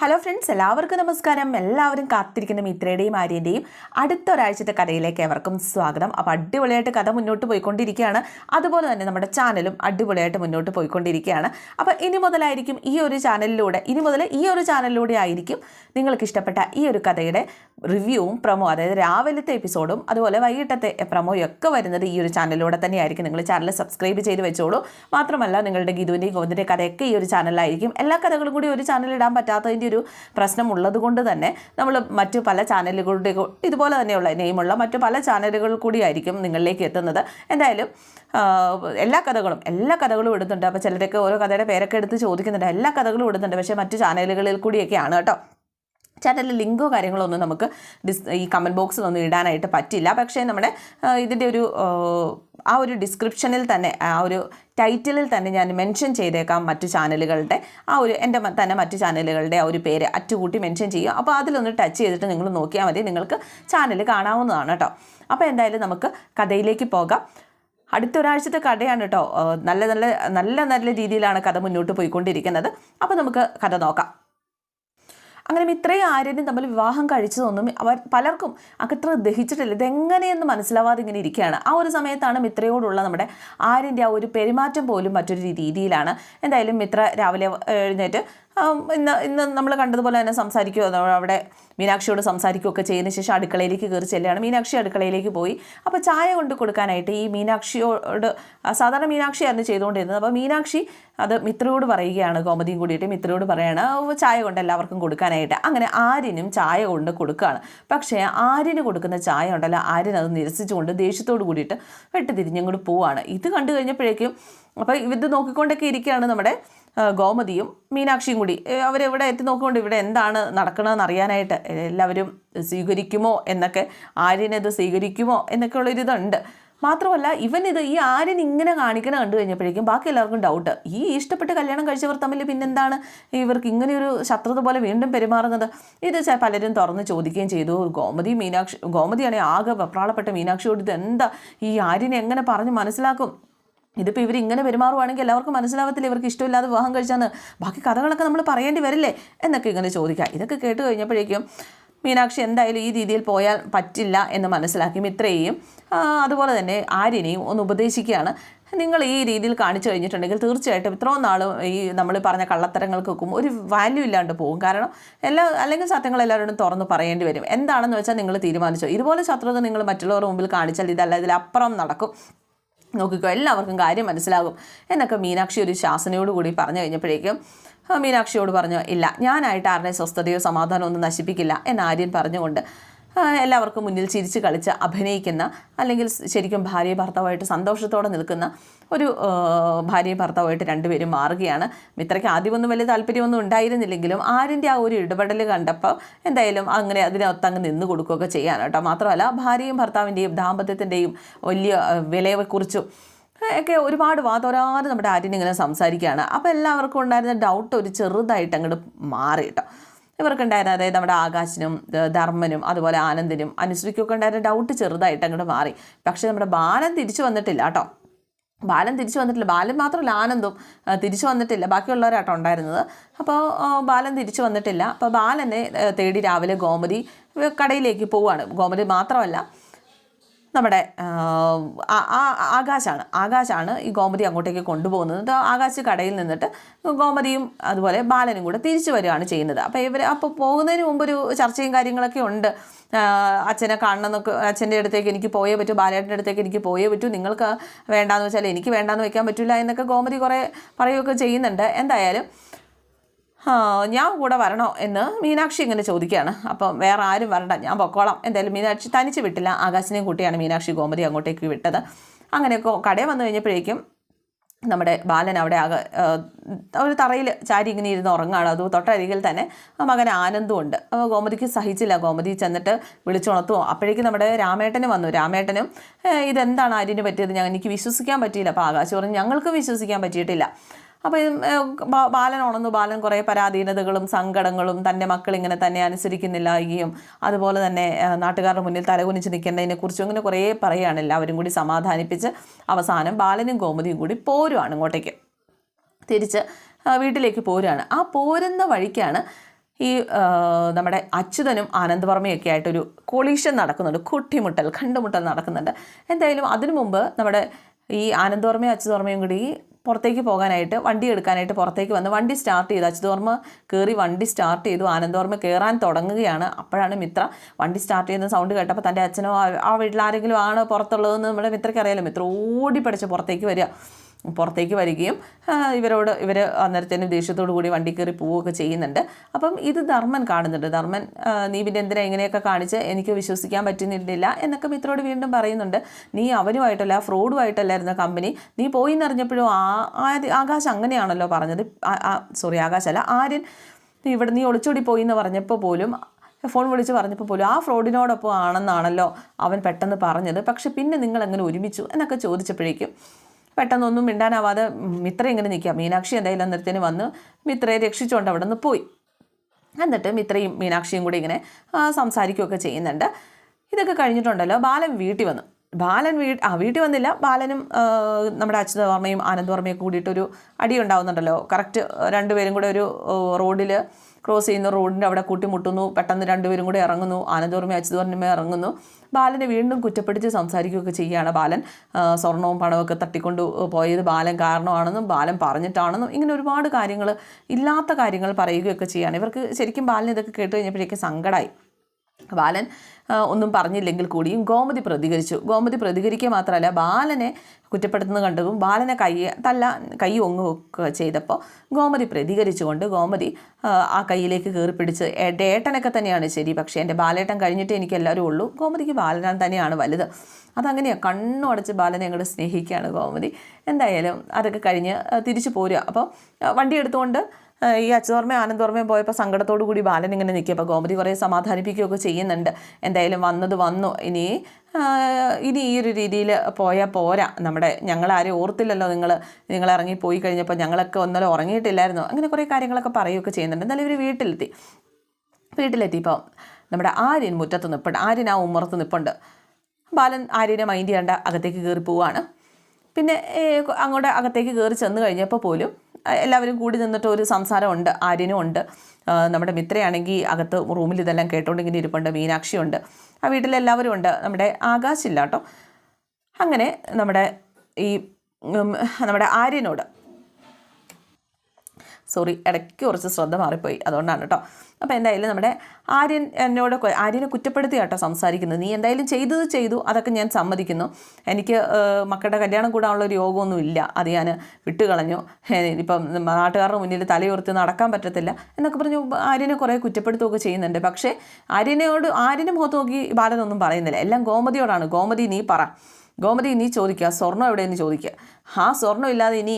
Hello friends എല്ലാവർക്കും നമസ്കാരം. എല്ലാവരും കാത്തിരിക്കുന്ന മിത്രയുടെയും ആര്യന്റെയും അടുത്ത ഒരാഴ്ചത്തെ കഥയിലേക്ക് എവർക്കും സ്വാഗതം. അപ്പോൾ അടിപൊളിയായിട്ട് കഥ മുന്നോട്ട് പോയിക്കൊണ്ടിരിക്കുകയാണ്. അതുപോലെ തന്നെ നമ്മുടെ ചാനലും അടിപൊളിയായിട്ട് മുന്നോട്ട് പോയിക്കൊണ്ടിരിക്കുകയാണ്. അപ്പോൾ ഇനി മുതലായിരിക്കും ഈ ഒരു ചാനലിലൂടെ ഇനി മുതൽ ഈ ഒരു ചാനലിലൂടെ ആയിരിക്കും നിങ്ങൾക്ക് ഇഷ്ടപ്പെട്ട ഈ ഒരു കഥയുടെ റിവ്യൂവും പ്രമോ അതായത് രാവിലത്തെ എപ്പിസോഡും അതുപോലെ വൈകിട്ടത്തെ പ്രൊമോയും ഒക്കെ വരുന്നത് ഈ ഒരു ചാനലിലൂടെ തന്നെയായിരിക്കും. നിങ്ങൾ ചാനൽ സബ്സ്ക്രൈബ് ചെയ്ത് വെച്ചോളൂ. മാത്രമല്ല നിങ്ങളുടെ ഗിതുവിന്റെയും ഗോവിന്ദിന്റെ കഥയൊക്കെ ഈ ഒരു ചാനലിലായിരിക്കും. എല്ലാ കഥകളും കൂടി ഒരു ചാനലിൽ ഇടാൻ പറ്റാത്തതിന്റെ ഒരു പ്രശ്നം ഉള്ളത് കൊണ്ട് തന്നെ നമ്മൾ മറ്റു പല ചാനലുകളുടെ ഇതുപോലെ തന്നെയുള്ള നെയിമുള്ള മറ്റു പല ചാനലുകൾ കൂടിയായിരിക്കും നിങ്ങളിലേക്ക് എത്തുന്നത്. എന്തായാലും എല്ലാ കഥകളും എല്ലാ കഥകളും ഇടുന്നുണ്ട്. അപ്പോൾ ചിലരൊക്കെ ഓരോ കഥയുടെ പേരൊക്കെ എടുത്ത് ചോദിക്കുന്നുണ്ട്. എല്ലാ കഥകളും ഇടുന്നുണ്ട്. പക്ഷേ മറ്റു ചാനലുകളിൽ കൂടിയൊക്കെയാണ് കേട്ടോ. ചാനലിൽ ലിങ്കോ കാര്യങ്ങളോ ഒന്നും നമുക്ക് ഡിസ് ഈ കമന്റ് ബോക്സിലൊന്നും ഇടാനായിട്ട് പറ്റില്ല. പക്ഷേ നമ്മുടെ ഇതിന്റെ ഒരു ആ, ഒരു ഡിസ്ക്രിപ്ഷനിൽ തന്നെ ആ ഒരു ടൈറ്റിലിൽ തന്നെ ഞാൻ മെൻഷൻ ചെയ്തേക്കാം മറ്റു ചാനലുകളുടെ ആ ഒരു എന്റെ തന്നെ മറ്റു ചാനലുകളുടെ ആ ഒരു പേര് അറ്റുകൂട്ടി മെൻഷൻ ചെയ്യും അപ്പോൾ അതിലൊന്ന് ടച്ച് ചെയ്തിട്ട് നിങ്ങൾ നോക്കിയാൽ മതി. നിങ്ങൾക്ക് ചാനൽ കാണാവുന്നതാണ് കേട്ടോ. അപ്പോൾ എന്തായാലും നമുക്ക് കഥയിലേക്ക് പോകാം. അടുത്ത ഒരാഴ്ചത്തെ കഥയാണ് കേട്ടോ. നല്ല നല്ല നല്ല നല്ല രീതിയിലാണ് കഥ മുന്നോട്ട് പോയിക്കൊണ്ടിരിക്കുന്നത്. അപ്പോൾ നമുക്ക് കഥ നോക്കാം. അങ്ങനെ ഇത്രയും ആര്യനും തമ്മിൽ വിവാഹം കഴിച്ചതൊന്നും അവർ പലർക്കും അത്ര ദഹിച്ചിട്ടില്ല. ഇതെങ്ങനെയെന്ന് മനസ്സിലാവാതെ ഇങ്ങനെ ഇരിക്കുകയാണ്. ആ ഒരു സമയത്താണ് മിത്രയോടുള്ള നമ്മുടെ ആര്യന്റെ ആ ഒരു പെരുമാറ്റം പോലും മറ്റൊരു രീതിയിലാണ്. എന്തായാലും മിത്ര രാവിലെ എഴുന്നേറ്റ് ഇന്ന് ഇന്ന് നമ്മൾ കണ്ടതുപോലെ തന്നെ സംസാരിക്കുകയോ അവിടെ മീനാക്ഷിയോട് സംസാരിക്കുകയൊക്കെ ചെയ്തതിന് ശേഷം അടുക്കളയിലേക്ക് കയറി ചെല്ലുകയാണ്. മീനാക്ഷി അടുക്കളയിലേക്ക് പോയി. അപ്പോൾ ചായ കൊണ്ട് കൊടുക്കാനായിട്ട് ഈ മീനാക്ഷിയോട് സാധാരണ മീനാക്ഷിയായിരുന്നു ചെയ്തുകൊണ്ടിരുന്നത്. അപ്പോൾ മീനാക്ഷി അത് മിത്രയോട് പറയുകയാണ് കോമതിയും കൂടിയിട്ട് മിത്രയോട് പറയാണ് ചായ കൊണ്ട് എല്ലാവർക്കും കൊടുക്കാനായിട്ട്. അങ്ങനെ ആര്യനും ചായ കൊണ്ട് കൊടുക്കുകയാണ്. പക്ഷേ ആര്യന് കൊടുക്കുന്ന ചായ ഉണ്ടല്ലോ ആര്യൻ അത് നിരസിച്ചുകൊണ്ട് ദേഷ്യത്തോട് കൂടിയിട്ട് വെട്ടി തിരിഞ്ഞങ്ങോട്ട് പോവാണ് ഇത് കണ്ടു കഴിഞ്ഞപ്പോഴേക്കും അപ്പോൾ ഇത് നോക്കിക്കൊണ്ടൊക്കെ ഇരിക്കുകയാണ് നമ്മുടെ ഗോമതിയും മീനാക്ഷിയും കൂടി. അവരെവിടെ എത്തി നോക്കിക്കൊണ്ട് ഇവിടെ എന്താണ് നടക്കണമെന്ന് അറിയാനായിട്ട് എല്ലാവരും സ്വീകരിക്കുമോ എന്നൊക്കെ ആര്യനത് സ്വീകരിക്കുമോ എന്നൊക്കെയുള്ളൊരിതുണ്ട് മാത്രമല്ല ഇവൻ ഇത് ഈ ആര്യൻ ഇങ്ങനെ കാണിക്കണ കണ്ടു കഴിഞ്ഞപ്പോഴേക്കും ബാക്കി എല്ലാവർക്കും ഡൗട്ട് ഈ ഇഷ്ടപ്പെട്ട് കല്യാണം കഴിച്ചവർ തമ്മിൽ പിന്നെന്താണ് ഇവർക്ക് ഇങ്ങനെയൊരു ശത്രുത പോലെ വീണ്ടും പെരുമാറുന്നത്? ഇത് പലരും തുറന്ന് ചോദിക്കുകയും ചെയ്തു. ഗോമതി മീനാക്ഷി ഗോമതിയാണെങ്കിൽ ആകെ വെപ്രാളപ്പെട്ട മീനാക്ഷിയോട് ഇത് എന്താ ഈ ആര്യനെ എങ്ങനെ പറഞ്ഞ് മനസ്സിലാക്കും? ഇതിപ്പോൾ ഇവർ ഇങ്ങനെ പെരുമാറുവാണെങ്കിൽ എല്ലാവർക്കും മനസ്സിലാവത്തില്ല ഇവർക്ക് ഇഷ്ടമില്ലാതെ വിവാഹം കഴിച്ചാന്ന്. ബാക്കി കഥകളൊക്കെ നമ്മൾ പറയേണ്ടി വരില്ലേ? എന്നൊക്കെ ഇങ്ങനെ ചോദിക്കുക ഇതൊക്കെ കേട്ട് കഴിഞ്ഞപ്പോഴേക്കും മീനാക്ഷി എന്തായാലും ഈ രീതിയിൽ പോയാൽ പറ്റില്ല എന്ന് മനസ്സിലാക്കി മിത്രയെയും അതുപോലെ തന്നെ ആര്യനെയും ഒന്ന് ഉപദേശിക്കുകയാണ്. നിങ്ങൾ ഈ രീതിയിൽ കാണിച്ചു കഴിഞ്ഞിട്ടുണ്ടെങ്കിൽ തീർച്ചയായിട്ടും ഇത്രയും നാളും ഈ നമ്മൾ പറഞ്ഞ കള്ളത്തരങ്ങൾക്കൊക്കെ ഒരു വാല്യൂ ഇല്ലാണ്ട് പോകും. കാരണം എല്ലാ അല്ലെങ്കിൽ സത്യങ്ങൾ എല്ലാവരോടും തുറന്ന് പറയേണ്ടി വരും. എന്താണെന്ന് വെച്ചാൽ നിങ്ങൾ തീരുമാനിച്ചോ? ഇതുപോലെ ശത്രുത നിങ്ങൾ മറ്റുള്ളവരുടെ മുമ്പിൽ കാണിച്ചാൽ ഇതല്ല ഇതിലപ്പുറം നടക്കും. നോക്കിക്കോ എല്ലാവർക്കും കാര്യം മനസ്സിലാകും എന്നൊക്കെ മീനാക്ഷി ഒരു ശാസനയോട് കൂടി പറഞ്ഞു കഴിഞ്ഞപ്പോഴേക്കും മീനാക്ഷിയോട് പറഞ്ഞു ഇല്ല ഞാനായിട്ട് ആരുടെ സ്വസ്ഥതയോ സമാധാനമോ ഒന്നും നശിപ്പിക്കില്ല എന്ന് ആര്യൻ പറഞ്ഞുകൊണ്ട് എല്ലാവർക്കും മുന്നിൽ ചിരിച്ച് കളിച്ച് അഭിനയിക്കുന്ന അല്ലെങ്കിൽ ശരിക്കും ഭാര്യ ഭർത്താവായിട്ട് സന്തോഷത്തോടെ നിൽക്കുന്ന ഒരു ഭാര്യ ഭർത്താവായിട്ട് രണ്ടുപേരും മാറുകയാണ്. മിത്രയ്ക്ക് ആദ്യമൊന്നും വലിയ താല്പര്യമൊന്നും ഉണ്ടായിരുന്നില്ലെങ്കിലും ആരിന്റെ ആ ഒരു ഇടപെടൽ കണ്ടപ്പോൾ എന്തായാലും അങ്ങനെ അതിനൊത്തങ്ങ് നിന്ന് കൊടുക്കുകയൊക്കെ ചെയ്യാൻ കേട്ടോ. മാത്രമല്ല ഭാര്യയും ഭർത്താവിന്റെയും ദാമ്പത്യത്തിന്റെയും വലിയ വിലയെക്കുറിച്ചും ഒക്കെ ഒരുപാട് വാതോരാതെ നമ്മുടെ ആര്യൻ ഇങ്ങനെ സംസാരിക്കുകയാണ്. അപ്പോൾ എല്ലാവർക്കും ഉണ്ടായിരുന്ന ഡൗട്ട് ഒരു ചെറുതായിട്ട് അങ്ങോട്ട് മാറി കേട്ടോ. ഇവർക്കുണ്ടായിരുന്ന അതായത് നമ്മുടെ ആകാശിനും ധർമ്മനും അതുപോലെ ആനന്ദിനും അനുശ്രീക്കൊക്കെ ഉണ്ടായിരുന്ന ഡൗട്ട് ചെറുതായിട്ട് അങ്ങോട്ട് മാറി. പക്ഷേ നമ്മുടെ ബാലൻ തിരിച്ചു വന്നിട്ടില്ല കേട്ടോ. ബാലൻ തിരിച്ചു വന്നിട്ടില്ല. ബാലൻ മാത്രമല്ല ആനന്ദും തിരിച്ചു വന്നിട്ടില്ല. ബാക്കിയുള്ളവരാട്ടോ ഉണ്ടായിരുന്നത്. അപ്പോൾ ബാലൻ തിരിച്ചു വന്നിട്ടില്ല. അപ്പോൾ ബാലനെ തേടി രാവിലെ ഗോമതി കടയിലേക്ക് പോവുകയാണ് ഗോമതി മാത്രമല്ല നമ്മുടെ ആകാശാണ്. ആകാശാണ് ഈ ഗോമതി അങ്ങോട്ടേക്ക് കൊണ്ടുപോകുന്നത്. ആകാശ കടയിൽ നിന്നിട്ട് ഗോമതിയും അതുപോലെ ബാലനും കൂടെ തിരിച്ചു വരികയാണ് ചെയ്യുന്നത്. അപ്പോൾ ഇവർ അപ്പോൾ പോകുന്നതിന് മുമ്പ് ഒരു ചർച്ചയും കാര്യങ്ങളൊക്കെ ഉണ്ട്. അച്ഛനെ കാണണം എന്നൊക്കെ അച്ഛന്റെ അടുത്തേക്ക് എനിക്ക് പോയേ പറ്റൂ ബാലേട്ടന്റെ അടുത്തേക്ക് എനിക്ക് പോയേ പറ്റൂ നിങ്ങൾക്ക് വേണ്ടാന്ന് വെച്ചാൽ എനിക്ക് വേണ്ടാന്ന് വയ്ക്കാൻ പറ്റില്ല എന്നൊക്കെ ഗോമതി കുറേ പറയുകയൊക്കെ ചെയ്യുന്നുണ്ട്. എന്തായാലും ഞാൻ കൂടെ വരണോ എന്ന് മീനാക്ഷി ഇങ്ങനെ ചോദിക്കുകയാണ്. അപ്പം വേറെ ആരും വരണ്ട ഞാൻ പൊക്കോളാം. എന്തായാലും മീനാക്ഷി തനിച്ച് വിട്ടില്ല. ആകാശിനെയും കൂട്ടിയാണ് മീനാക്ഷി ഗോമതി അങ്ങോട്ടേക്ക് വിട്ടത്. അങ്ങനെയൊക്കെ കടയിൽ വന്നു കഴിഞ്ഞപ്പോഴേക്കും നമ്മുടെ ബാലൻ അവിടെ ആകെ ഒരു തറയിൽ ചാരി ഇങ്ങനെ ഇരുന്ന് ഉറങ്ങാണ് അത് തൊട്ടരികിൽ തന്നെ മകൻ ആനന്ദും ഉണ്ട്. അപ്പോൾ ഗോമതിക്ക് സഹിച്ചില്ല. ഗോമതി ചെന്നിട്ട് വിളിച്ചുണർത്തുമോ അപ്പോഴേക്കും നമ്മുടെ രാമേട്ടനും വന്നു. രാമേട്ടനും ഇതെന്താണ് ആര്യന് പറ്റിയത്? ഞാൻ എനിക്ക് വിശ്വസിക്കാൻ പറ്റിയില്ല. അപ്പോൾ ആകാശ് പറഞ്ഞു ഞങ്ങൾക്ക് വിശ്വസിക്കാൻ പറ്റിയിട്ടില്ല. അപ്പോൾ ബാലൻ ഉണർന്നു. ബാലൻ കുറേ പരാധീനതകളും സങ്കടങ്ങളും തന്റെ മക്കൾ ഇങ്ങനെ തന്നെ അനുസരിക്കുന്നില്ലായും അതുപോലെ തന്നെ നാട്ടുകാരുടെ മുന്നിൽ തലകുനിച്ച് നിൽക്കേണ്ടതിനെക്കുറിച്ചും അങ്ങനെ കുറേ പറയുകയാണ് എല്ലാവരും കൂടി സമാധാനിപ്പിച്ച് അവസാനം ബാലനും ഗോമതിയും കൂടി പോരുവാണ് ഇങ്ങോട്ടേക്ക്. തിരിച്ച് വീട്ടിലേക്ക് പോരുകയാണ് ആ പോരുന്ന വഴിക്കാണ് ഈ നമ്മുടെ അച്യുതനും ആനന്ദവർമ്മയൊക്കെ ആയിട്ടൊരു കൊളീഷൻ നടക്കുന്നുണ്ട്. കുട്ടിമുട്ടൽ കണ്ടുമുട്ടൽ നടക്കുന്നുണ്ട്. എന്തായാലും അതിനു മുമ്പ് നമ്മുടെ ഈ ആനന്ദവർമ്മയും അച്യുതവർമ്മയും കൂടി പുറത്തേക്ക് പോകാനായിട്ട് വണ്ടി എടുക്കാനായിട്ട് പുറത്തേക്ക് വന്ന് വണ്ടി സ്റ്റാർട്ട് ചെയ്തു. അച്യുതോർമ്മ കയറി വണ്ടി സ്റ്റാർട്ട് ചെയ്തു. ആനന്ദോർമ്മ കയറാൻ തുടങ്ങുകയാണ്. അപ്പോഴാണ് മിത്ര വണ്ടി സ്റ്റാർട്ട് ചെയ്യുന്ന സൗണ്ട് കേട്ടപ്പോൾ തന്റെ അച്ഛനോ ആ- വീട്ടിലാരെങ്കിലും ആണ് പുറത്തുള്ളതെന്ന് നമ്മുടെ മിത്രയ്ക്ക് അറിയാലോ. മിത്ര ഓടി പഠിച്ച് പുറത്തേക്ക് വരിക. പുറത്തേക്ക് വരികയും ഇവരോട് ഇവർ അന്നേരത്തേനും ദേഷ്യത്തോടു കൂടി വണ്ടി കയറി പോവുകയൊക്കെ ചെയ്യുന്നുണ്ട്. അപ്പം ഇത് ധർമ്മൻ കാണുന്നുണ്ട്. ധർമ്മൻ ആ, നീ പിന്നെ എന്തിനാ ഇങ്ങനെയൊക്കെ കാണിച്ച്? എനിക്ക് വിശ്വസിക്കാൻ പറ്റുന്നില്ല എന്നൊക്കെ മിത്രോട് വീണ്ടും പറയുന്നുണ്ട്. നീ അവനുമായിട്ടല്ല ഫ്രോഡുമായിട്ടല്ലായിരുന്ന കമ്പനി. നീ പോയി എന്നറിഞ്ഞപ്പോഴും ആ ആകാശ് അങ്ങനെയാണല്ലോ പറഞ്ഞത്. സോറി ആകാശല്ല ആര്യൻ. ഇവിടെ നീ ഒളിച്ചോടി പോയി എന്ന് പറഞ്ഞപ്പോൾ പോലും ഫോൺ വിളിച്ച് പറഞ്ഞപ്പോൾ പോലും ആ ഫ്രോഡിനോടൊപ്പം ആണെന്നാണല്ലോ അവൻ പെട്ടെന്ന് പറഞ്ഞത്. പക്ഷെ പിന്നെ നിങ്ങൾ എങ്ങനെ ഒരുമിച്ചു? എന്നൊക്കെ ചോദിച്ചപ്പോഴേക്കും പെട്ടെന്നൊന്നും മിണ്ടാനാവാതെ മിത്ര ഇങ്ങനെ നിൽക്കുക. മീനാക്ഷി എന്തായാലും അന്നേരത്തിന് വന്ന് മിത്രയെ രക്ഷിച്ചുകൊണ്ട് അവിടെ നിന്ന് പോയി. എന്നിട്ട് മിത്രയും മീനാക്ഷിയും കൂടി ഇങ്ങനെ സംസാരിക്കുകയൊക്കെ ചെയ്യുന്നുണ്ട്. ഇതൊക്കെ കഴിഞ്ഞിട്ടുണ്ടല്ലോ. ബാലൻ വീട്ടിൽ വന്നു. ബാലൻ വീ ആ വീട്ടിൽ വന്നില്ല. ബാലനും നമ്മുടെ നമ്മുടെ അച്യുതവർമ്മയും ആനന്ദവർമ്മയും കൂടിയിട്ടൊരു അടി ഉണ്ടാവുന്നുണ്ടല്ലോ. കറക്റ്റ് രണ്ടുപേരും കൂടെ ഒരു റോഡിൽ ക്രോസ് ചെയ്യുന്ന റോഡിന്റെ അവിടെ കൂട്ടിമുട്ടുന്നു. പെട്ടെന്ന് രണ്ടുപേരും കൂടെ ഇറങ്ങുന്നു. ആനന്ദോർമ്മ അച്യുതവർമ്മയും ഇറങ്ങുന്നു. ബാലനെ വീണ്ടും കുറ്റപ്പെടുത്തി സംസാരിക്കുകയൊക്കെ ചെയ്യുകയാണ് ബാലൻ. സ്വർണവും പണമൊക്കെ തട്ടിക്കൊണ്ട് പോയത് ബാലൻ കാരണമാണെന്നും ബാലൻ പറഞ്ഞിട്ടാണെന്നും ഇങ്ങനെ ഒരുപാട് കാര്യങ്ങൾ ഇല്ലാത്ത കാര്യങ്ങൾ പറയുകയൊക്കെ ചെയ്യുകയാണ്. ഇവർക്ക് ശരിക്കും ബാലൻ ഇതൊക്കെ കേട്ട് കഴിഞ്ഞപ്പോഴേക്കും സങ്കടമായി ബാലൻ ഒന്നും പറഞ്ഞില്ലെങ്കിൽ കൂടിയും ഗോമതി പ്രതികരിച്ചു. ഗോമതി പ്രതികരിക്കുക മാത്രമല്ല ബാലനെ കുറ്റപ്പെടുത്തുന്നത് കണ്ടതും ബാലനെ കൈ തല്ല കൈ ഒങ്ങുക ചെയ്തപ്പോൾ ഗോമതി പ്രതികരിച്ചുകൊണ്ട് ഗോമതി ആ, കൈയിലേക്ക് കയറി പിടിച്ച് ഏട്ടനൊക്കെ തന്നെയാണ് ശരി പക്ഷേ എന്റെ ബാലേട്ടൻ കഴിഞ്ഞിട്ട് എനിക്ക് എല്ലാവരും ഉള്ളൂ. ഗോമതിക്ക് ബാലനാൻ തന്നെയാണ് വലുത്. അതങ്ങനെയാണ് കണ്ണു അടച്ച് ബാലനെ അങ്ങോട്ട് സ്നേഹിക്കുകയാണ് ഗോമതി. എന്തായാലും അതൊക്കെ കഴിഞ്ഞ് തിരിച്ചു പോരുക. അപ്പോൾ വണ്ടി എടുത്തുകൊണ്ട് ഈ അച്യുതോർമ്മയും ആനന്ദോർമ്മയും പോയപ്പോൾ സങ്കടത്തോടു കൂടി ബാലൻ ഇങ്ങനെ നിൽക്കുക അപ്പോൾ ഗോമതി കുറേ സമാധാനിപ്പിക്കുകയൊക്കെ ചെയ്യുന്നുണ്ട്. എന്തായാലും വന്നത് വന്നു. ഇനി ഇനി ഈ ഒരു രീതിയിൽ പോയാൽ പോരാ. നമ്മുടെ ഞങ്ങളാരും ഓർത്തില്ലല്ലോ നിങ്ങൾ നിങ്ങൾ ഇറങ്ങി പോയി കഴിഞ്ഞപ്പോൾ ഞങ്ങളൊക്കെ ഒന്നല്ലോ ഉറങ്ങിയിട്ടില്ലായിരുന്നു? അങ്ങനെ കുറേ കാര്യങ്ങളൊക്കെ പറയുകയൊക്കെ ചെയ്യുന്നുണ്ട്. എന്നാലും ഇവർ വീട്ടിലെത്തി. വീട്ടിലെത്തിയപ്പോൾ നമ്മുടെ ആര്യൻ മുറ്റത്ത് നിൽപ്പുണ്ട് ആര്യൻ ആ ഉമ്മറത്ത് നിൽപ്പുണ്ട് ബാലൻ ആര്യനെ മൈൻഡ് ചെയ്യേണ്ട. അകത്തേക്ക് കയറി പോവുകയാണ് പിന്നെ അങ്ങോട്ട് അകത്തേക്ക് കയറി ചെന്ന് കഴിഞ്ഞപ്പോൾ പോലും എല്ലാവരും കൂടി നിന്നിട്ട് ഒരു സംസാരമുണ്ട് ആര്യനും ഉണ്ട്. നമ്മുടെ മിത്രയാണെങ്കിൽ അകത്ത് റൂമിൽ ഇതെല്ലാം കേട്ടോണ്ട് ഇങ്ങനെ ഇരിപ്പുണ്ട് മീനാക്ഷിയുണ്ട് ആ വീട്ടിലെല്ലാവരും ഉണ്ട് നമ്മുടെ ആകാശില്ല കേട്ടോ അങ്ങനെ നമ്മുടെ ഈ നമ്മുടെ ആര്യനോട് സോറി ഇടയ്ക്ക് കുറച്ച് ശ്രദ്ധ മാറിപ്പോയി. അതുകൊണ്ടാണ് കേട്ടോ. അപ്പോൾ എന്തായാലും നമ്മുടെ ആര്യൻ എന്നോട് ആര്യനെ കുറ്റപ്പെടുത്തി കേട്ടോ സംസാരിക്കുന്നത്. നീ എന്തായാലും ചെയ്തത് ചെയ്തു അതൊക്കെ ഞാൻ സമ്മതിക്കുന്നു. എനിക്ക് മക്കളുടെ കല്യാണം കൂടാനുള്ള ഒരു യോഗമൊന്നും ഇല്ല. അത് ഞാൻ വിട്ടുകളഞ്ഞു. ഇപ്പം നാട്ടുകാരുടെ മുന്നിൽ തലയുർത്തി നടക്കാൻ പറ്റത്തില്ല എന്നൊക്കെ പറഞ്ഞു ആര്യനെ കുറേ കുറ്റപ്പെടുത്തുകയൊക്കെ ചെയ്യുന്നുണ്ട്. പക്ഷേ ആര്യനോട് ആര്യനെ മുഖത്ത് നോക്കി ബാലനൊന്നും പറയുന്നില്ല. എല്ലാം ഗോമതിയോടാണ്. ഗോമതി നീ പറ. ഗോമതി നീ ചോദിക്കുക. സ്വർണം എവിടെയെന്ന് ചോദിക്കുക. ആ സ്വർണം ഇല്ലാതെ ഇനി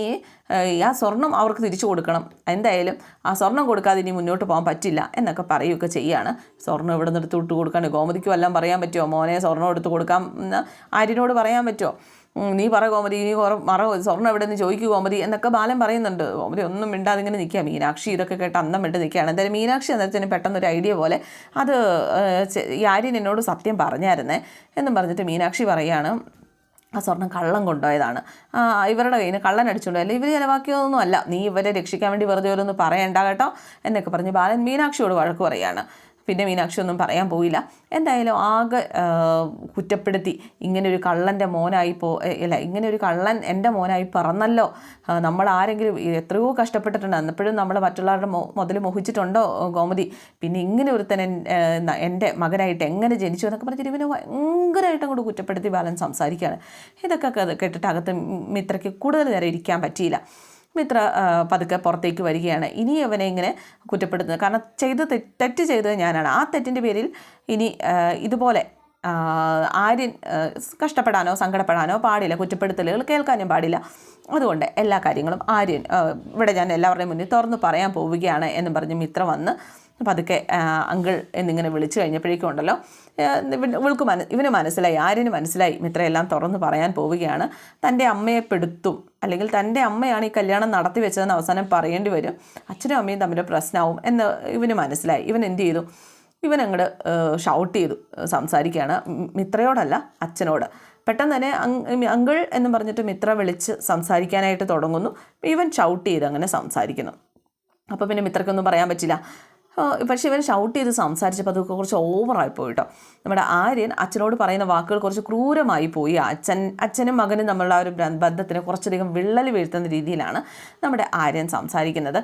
ആ സ്വർണം അവർക്ക് തിരിച്ചു കൊടുക്കണം. എന്തായാലും ആ സ്വർണം കൊടുക്കാതെ ഇനി മുന്നോട്ട് പോകാൻ പറ്റില്ല എന്നൊക്കെ പറയുകയൊക്കെ ചെയ്യാണ്. സ്വർണം ഇവിടെ നിന്ന് എടുത്ത് വിട്ട് കൊടുക്കാൻ ഗോമതിക്ക് വല്ലതും പറയാൻ പറ്റുമോ? മോനെ സ്വർണം എടുത്ത് കൊടുക്കാം എന്ന് ആര്യനോട് പറയാൻ പറ്റുമോ? നീ പറ ഗോമതി നീ മറ സ്വർണം എവിടെ നിന്ന് ചോദിക്കൂ ഗോമതി എന്നൊക്കെ ബാലൻ പറയുന്നുണ്ട്. ഗോമതി ഒന്നും മിണ്ടാതെ ഇങ്ങനെ നിൽക്കുക. മീനാക്ഷി ഇതൊക്കെ കേട്ട് അന്നം വിട്ട് നിൽക്കുകയാണ്. എന്തായാലും മീനാക്ഷി അന്നേരത്തിന് പെട്ടെന്നൊരു ഐഡിയ പോലെ അത് ഈ ആര്യൻ എന്നോട് സത്യം പറഞ്ഞായിരുന്നേ എന്നും പറഞ്ഞിട്ട് മീനാക്ഷി പറയുകയാണ്. ആ സ്വർണം കള്ളം കൊണ്ടുപോയതാണ്. ഇവരുടെ കയ്യിൽ നിന്ന് കള്ളൻ അടിച്ചുകൊണ്ട് അല്ല ഇവർ ചിലവാക്കിയതൊന്നും അല്ല നീ ഇവരെ രക്ഷിക്കാൻ വേണ്ടി വെറുതെ ഓരോന്ന് പറയണ്ട കേട്ടോ എന്നൊക്കെ പറഞ്ഞ് ബാലൻ മീനാക്ഷിയോട് വഴക്ക് പറയാണ് പിന്നെ മീനാക്ഷി ഒന്നും പറയാൻ പോയില്ല. എന്തായാലും ആകെ കുറ്റപ്പെടുത്തി. ഇങ്ങനെ ഒരു കള്ളന്റെ മോനായി പോ അല്ല ഇങ്ങനെ ഒരു കള്ളൻ എന്റെ മോനായി പറന്നല്ലോ. നമ്മൾ ആരെങ്കിലും എത്രയോ കഷ്ടപ്പെട്ടിട്ടുണ്ട്. അന്നപ്പോഴും നമ്മൾ മറ്റുള്ളവരുടെ മൊ മുതൽ മോഹിച്ചിട്ടുണ്ടോ ഗോമതി? പിന്നെ ഇങ്ങനെ ഒരുത്തൻ എന്റെ മകനായിട്ട് എങ്ങനെ ജനിച്ചു എന്നൊക്കെ പറഞ്ഞിട്ട് ഇവനെ ഭയങ്കരമായിട്ട് അങ്ങോട്ട് കുറ്റപ്പെടുത്തി ബാലൻ സംസാരിക്കുകയാണ്. ഇതൊക്കെ കേട്ടിട്ട് അകത്ത് മിത്രയ്ക്ക് കൂടുതൽ നേരം ഇരിക്കാൻ പറ്റിയില്ല. മിത്ര പതുക്കെ പുറത്തേക്ക് വരികയാണ്. ഇനി അവനെ ഇങ്ങനെ കുറ്റപ്പെടുത്തുന്നത്. കാരണം ചെയ്ത് തെറ്റ് ചെയ്തത് ഞാനാണ്. ആ തെറ്റിന്റെ പേരിൽ ഇനി ഇതുപോലെ ആര്യൻ കഷ്ടപ്പെടാനോ സങ്കടപ്പെടാനോ പാടില്ല. കുറ്റപ്പെടുത്തലുകൾ കേൾക്കാനും പാടില്ല. അതുകൊണ്ട് എല്ലാ കാര്യങ്ങളും ആര്യൻ ഇവിടെ ഞാൻ എല്ലാവരുടെയും മുന്നിൽ തുറന്ന് പറയാൻ പോവുകയാണ് എന്ന് പറഞ്ഞ് മിത്ര വന്ന് പതുക്കെ അതൊക്കെ അങ്കിൾ എന്നിങ്ങനെ വിളിച്ചു കഴിഞ്ഞപ്പോഴേക്കും ഉണ്ടല്ലോ ഇവൾക്ക് മന ഇവന് മനസ്സിലായി ആര്യന് മനസ്സിലായി മിത്രയെല്ലാം തുറന്ന് പറയാൻ പോവുകയാണ്. തന്റെ അമ്മയെ പെടുത്തും അല്ലെങ്കിൽ തന്റെ അമ്മയാണ് ഈ കല്യാണം നടത്തി വെച്ചതെന്ന് അവസാനം പറയേണ്ടി വരും. അച്ഛനും അമ്മയും തമ്മിൽ പ്രശ്നമാവും എന്ന് ഇവന് മനസ്സിലായി. ഇവൻ എന്ത് ചെയ്തു? ഇവൻ അങ്ങോട്ട് ഷൗട്ട് ചെയ്തു സംസാരിക്കുകയാണ് മിത്രയോടല്ല അച്ഛനോട്. പെട്ടെന്ന് തന്നെ അങ്കിൾ എന്ന് പറഞ്ഞിട്ട് മിത്ര വിളിച്ച് സംസാരിക്കാനായിട്ട് തുടങ്ങുന്നു. ഇവൻ ഷൗട്ട് ചെയ്ത് അങ്ങനെ സംസാരിക്കുന്നു. അപ്പോൾ പിന്നെ മിത്രക്കൊന്നും പറയാൻ പറ്റില്ല. പക്ഷേ ഇവൻ ഷൗട്ട് ചെയ്ത് സംസാരിച്ചപ്പോൾ അതൊക്കെ കുറച്ച് ഓവറായി പോയി കേട്ടോ നമ്മുടെ ആര്യൻ അച്ഛനോട് പറയുന്ന വാക്കുകൾ കുറച്ച് ക്രൂരമായി പോയി. അച്ഛൻ അച്ഛനും മകനും തമ്മിലുള്ള ആ ഒരു ബന്ധത്തിന് കുറച്ചധികം വിള്ളൽ വീഴ്ത്തുന്ന രീതിയിലാണ് നമ്മുടെ ആര്യൻ സംസാരിക്കുന്നത്.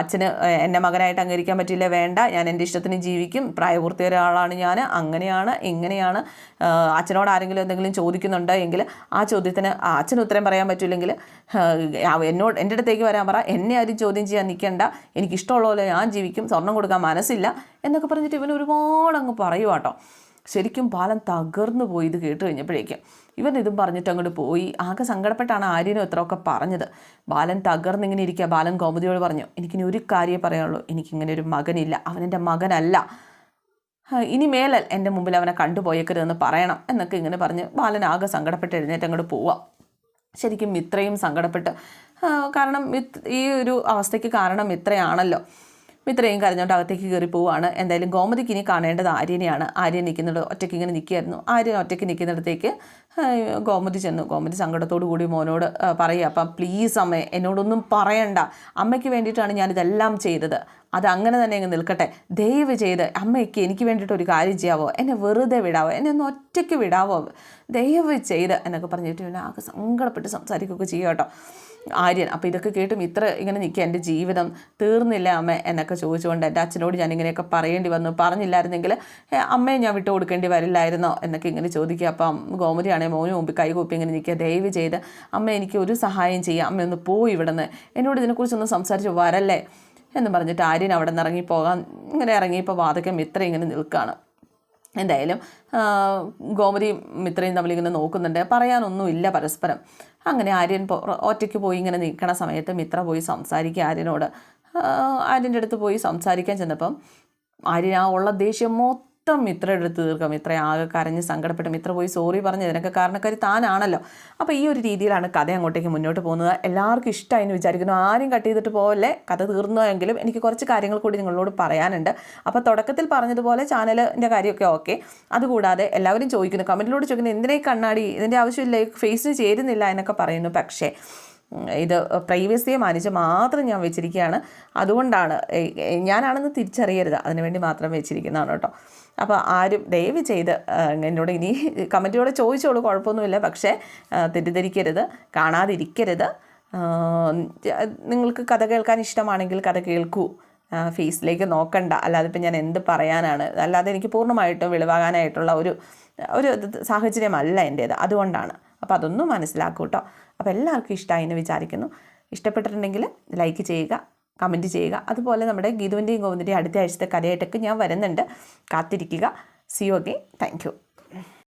അച്ഛന് എന്റെ മകനായിട്ട് അംഗീകരിക്കാൻ പറ്റില്ല വേണ്ട. ഞാൻ എന്റെ ഇഷ്ടത്തിന് ജീവിക്കും. പ്രായപൂർത്തിയ ഒരാളാണ് ഞാൻ. അങ്ങനെയാണ് ഇങ്ങനെയാണ്. അച്ഛനോട് ആരെങ്കിലും എന്തെങ്കിലും ചോദിക്കുന്നുണ്ട് എങ്കിൽ ആ ചോദ്യത്തിന് അച്ഛന് ഉത്തരം പറയാൻ പറ്റില്ലെങ്കിൽ എന്നോട് എന്റെ അടുത്തേക്ക് വരാൻ പറ. എന്നെ ആരും ചോദ്യം ചെയ്യാൻ നിൽക്കേണ്ട. എനിക്കിഷ്ടമുള്ള പോലെ ഞാൻ ജീവിക്കും. സ്വർണം കൊടുക്കാൻ മനസ്സില്ല എന്നൊക്കെ പറഞ്ഞിട്ട് ഇവൻ ഒരുപാട് അങ്ങ് പറയുക കേട്ടോ ശരിക്കും ബാലൻ തകർന്നു പോയി ഇത് കേട്ട് കഴിഞ്ഞപ്പോഴേക്കും. ഇവൻ ഇതും പറഞ്ഞിട്ട് അങ്ങോട്ട് പോയി. ആകെ സങ്കടപ്പെട്ടാണ് ആര്യനും എത്രയൊക്കെ പറഞ്ഞത്. ബാലൻ തകർന്നിങ്ങനെ ഇരിക്കുക. ബാലൻ കോമതിയോട് പറഞ്ഞു എനിക്കിനി ഒരു കാര്യമേ പറയാനുള്ളൂ. എനിക്കിങ്ങനെ ഒരു മകനില്ല. അവനെന്റെ മകനല്ല. ഇനി മേലൽ എന്റെ മുമ്പിൽ അവനെ കണ്ടുപോയേക്കരുതെന്ന് പറയണം എന്നൊക്കെ ഇങ്ങനെ പറഞ്ഞ് ബാലൻ ആകെ സങ്കടപ്പെട്ട് എഴുന്നേറ്റ് അങ്ങോട്ട് പോവാം. ശരിക്കും ഇത്രയും സങ്കടപ്പെട്ട് കാരണം ഈ ഒരു അവസ്ഥയ്ക്ക് കാരണം മിത്രയാണല്ലോ മിത്രയും കരഞ്ഞോണ്ട് അകത്തേക്ക് കയറി പോവുകയാണ്. എന്തായാലും ഗോമതിക്ക് ഇനി കാണേണ്ടത് ആര്യനെയാണ്. ആര്യൻ നിൽക്കുന്നത് ഒറ്റയ്ക്ക് ഇങ്ങനെ നിൽക്കുകയായിരുന്നു. ആര്യൻ ഒറ്റയ്ക്ക് നിൽക്കുന്നിടത്തേക്ക് ഗോമതി ചെന്നു. ഗോമതി സങ്കടത്തോടു കൂടി മോനോട് പറയുക അപ്പം പ്ലീസ് അമ്മ എന്നോടൊന്നും പറയണ്ട. അമ്മയ്ക്ക് വേണ്ടിയിട്ടാണ് ഞാനിതെല്ലാം ചെയ്തത്. അത് അങ്ങനെ തന്നെ അങ്ങ് നിൽക്കട്ടെ. ദയവ് ചെയ്ത് അമ്മയ്ക്ക് എനിക്ക് വേണ്ടിയിട്ട് ഒരു കാര്യം ചെയ്യാവോ? എന്നെ വെറുതെ വിടാവോ? എന്നെ ഒന്ന് ഒറ്റയ്ക്ക് വിടാവോ? ദയവ് ചെയ്ത് എന്നൊക്കെ പറഞ്ഞിട്ട് പിന്നെ ആകെ സങ്കടപ്പെട്ട് സംസാരിക്കുകയൊക്കെ ചെയ്യുക കേട്ടോ. ആര്യൻ അപ്പോൾ ഇതൊക്കെ കേട്ടും ഇത്ര ഇങ്ങനെ നിൽക്കുക എന്റെ ജീവിതം തീർന്നില്ല അമ്മ എന്നൊക്കെ ചോദിച്ചുകൊണ്ട് എന്റെ അച്ഛനോട് ഞാൻ ഇങ്ങനെയൊക്കെ പറയേണ്ടി വന്നു. പറഞ്ഞില്ലായിരുന്നെങ്കിൽ "ഏ, അമ്മയെ ഞാൻ വിട്ടു കൊടുക്കേണ്ടി വരില്ലായിരുന്നോ? എന്നൊക്കെ ഇങ്ങനെ ചോദിക്കുക. അപ്പം ഗോമതിയാണെ മോന് മുമ്പ് കൈകൂപ്പി ഇങ്ങനെ നിൽക്കുക. ദയവ് ചെയ്ത് അമ്മ എനിക്ക് ഒരു സഹായം ചെയ്യുക അമ്മ ഒന്ന് പോയി ഇവിടുന്ന്. എന്നോട് ഇതിനെക്കുറിച്ചൊന്ന് സംസാരിച്ച് വരല്ലേ? എന്ന് പറഞ്ഞിട്ട് ആര്യൻ അവിടെ നിന്ന് ഇറങ്ങിപ്പോകാൻ ഇങ്ങനെ ഇറങ്ങിയപ്പോൾ വാതകം ഇത്ര ഇങ്ങനെ നിൽക്കുകയാണ്. എന്തായാലും ഗോമതി ഗോമതിയും മിത്രയും തമ്മിലിങ്ങനെ നോക്കുന്നുണ്ട്. പറയാനൊന്നുമില്ല പരസ്പരം. അങ്ങനെ ആര്യൻ ഒറ്റയ്ക്ക് പോയി ഇങ്ങനെ നിൽക്കണ സമയത്ത് മിത്ര പോയി സംസാരിക്കുക ആര്യനോട്. ആര്യന്റെ അടുത്ത് പോയി സംസാരിക്കാൻ ചെന്നപ്പം ആര്യൻ ആ ഉള്ള ദേഷ്യം മൊത്തം മിത്രയുടെ എടുത്ത് തീർക്കാം മിത്ര ആകെ കരഞ്ഞ് സങ്കടപ്പെട്ട് മിത്ര പോയി സോറി പറഞ്ഞ് ഇതിനൊക്കെ കാരണക്കാരി താനാണല്ലോ. അപ്പോൾ ഈ ഒരു രീതിയിലാണ് കഥ അങ്ങോട്ടേക്ക് മുന്നോട്ട് പോകുന്നത്. എല്ലാവർക്കും ഇഷ്ടമായി എന്ന് വിചാരിക്കുന്നു. ആരും കട്ട് ചെയ്തിട്ട് പോകല്ലേ കഥ തീർന്നുവെങ്കിലും എനിക്ക് കുറച്ച് കാര്യങ്ങൾ കൂടി നിങ്ങളോട് പറയാനുണ്ട്. അപ്പോൾ തുടക്കത്തിൽ പറഞ്ഞതുപോലെ ചാനലിന്റെ കാര്യമൊക്കെ ഓക്കെ അതുകൂടാതെ എല്ലാവരും ചോദിക്കുന്നു കമന്റിലൂടെ ചോദിക്കുന്നു എന്തിനേ കണ്ണാടി? ഇതിന്റെ ആവശ്യമില്ല ഫേസിന് ചേരുന്നില്ല എന്നൊക്കെ പറയുന്നു. പക്ഷേ ഇത് പ്രൈവസിയെ മാനിച്ച് മാത്രം ഞാൻ വെച്ചിരിക്കുകയാണ്. അതുകൊണ്ടാണ് ഞാനാണെന്ന് തിരിച്ചറിയരുത്. അതിനുവേണ്ടി മാത്രം വെച്ചിരിക്കുന്നതാണ് കേട്ടോ. അപ്പോൾ ആരും ദയവ് ചെയ്ത് എന്നോട് ഇനി കമന്റിലൂടെ ചോദിച്ചോളൂ കുഴപ്പമൊന്നുമില്ല. പക്ഷേ തെറ്റിദ്ധരിക്കരുത് കാണാതിരിക്കരുത്. നിങ്ങൾക്ക് കഥ കേൾക്കാൻ ഇഷ്ടമാണെങ്കിൽ കഥ കേൾക്കൂ. ഫേസിലേക്ക് നോക്കണ്ട. അല്ലാതെ ഇപ്പം ഞാൻ എന്ത് പറയാനാണ്? അല്ലാതെ എനിക്ക് പൂർണമായിട്ടും വെളിവാകാനായിട്ടുള്ള ഒരു ഒരു സാഹചര്യമല്ല എന്റേത്. അതുകൊണ്ടാണ്. അപ്പോൾ അതൊന്നും മനസ്സിലാക്കൂ കേട്ടോ. അപ്പോൾ എല്ലാവർക്കും ഇഷ്ടമായി എന്ന് വിചാരിക്കുന്നു. ഇഷ്ടപ്പെട്ടിട്ടുണ്ടെങ്കിൽ ലൈക്ക് ചെയ്യുക കമന്റ് ചെയ്യുക. അതുപോലെ നമ്മുടെ ഗീതുവിന്റെയും ഗോവിന്ദിന്റെയും അടുത്ത ആഴ്ചത്തെ കഥയായിട്ടൊക്കെ ഞാൻ വരുന്നുണ്ട്. കാത്തിരിക്കുക. C you thank you